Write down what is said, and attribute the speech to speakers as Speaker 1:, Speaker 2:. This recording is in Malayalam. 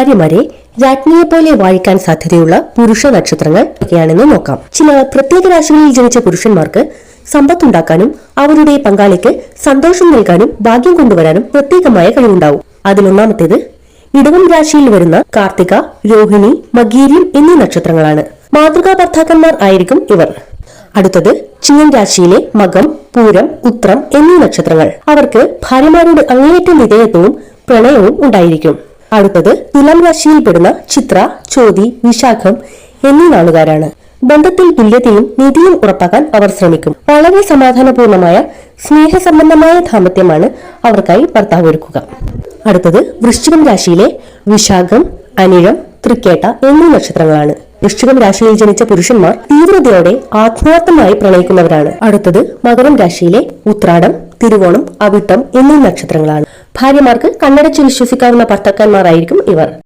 Speaker 1: ഭാര്യമാരെ രാജ്ഞിയെ പോലെ വാഴിക്കാൻ സാധ്യതയുള്ള പുരുഷ നക്ഷത്രങ്ങൾ ഒക്കെയാണെന്ന് നോക്കാം. ചില പ്രത്യേക രാശികളിൽ ജനിച്ച പുരുഷന്മാർക്ക് സമ്പത്തുണ്ടാക്കാനും അവരുടെ പങ്കാളിക്ക് സന്തോഷം നൽകാനും ഭാഗ്യം കൊണ്ടുവരാനും പ്രത്യേകമായ കഴിവുണ്ടാവും. അതിലൊന്നാമത്തേത് ഇടവം രാശിയിൽ വരുന്ന കാർത്തിക രോഹിണി മകീര്യം എന്നീ നക്ഷത്രങ്ങളാണ്. മാതൃകാ ഭർത്താക്കന്മാർ ആയിരിക്കും ഇവർ. അടുത്തത് ചിങ്ങൻ രാശിയിലെ മകം പൂരം ഉത്രം എന്നീ നക്ഷത്രങ്ങൾ. അവർക്ക് ഭാര്യമാരോട് അങ്ങേയറ്റം വിധേയത്വവും പ്രണയവും ഉണ്ടായിരിക്കും. അടുത്തത് തുലാം രാശിയിൽപ്പെടുന്ന ചിത്ര ചോതി വിശാഖം എന്നീ നാളുകാരാണ്. ബന്ധത്തിൽ തുല്യതയും നീതിയും ഉറപ്പാക്കാൻ അവർ ശ്രമിക്കും. വളരെ സമാധാനപൂർണമായ സ്നേഹസംബന്ധമായ ദാമ്പത്യമാണ് അവർക്കായി ഭർത്താവ് ഒരുക്കുക. അടുത്തത് വൃശ്ചികം രാശിയിലെ വിശാഖം അനിഴം തൃക്കേട്ട എന്നീ നക്ഷത്രങ്ങളാണ്. വൃശ്ചികം രാശിയിൽ ജനിച്ച പുരുഷന്മാർ തീവ്രതയോടെ ആത്മാർത്ഥമായി പ്രണയിക്കുന്നവരാണ്. അടുത്തത് മകരം രാശിയിലെ ഉത്രാടം തിരുവോണം അവിട്ടം എന്നീ നക്ഷത്രങ്ങളാണ്. ഭാര്യമാർക്ക് കണ്ണടച്ച് വിശ്വസിക്കാവുന്ന ഭർത്താക്കന്മാരായിരിക്കും ഇവർ.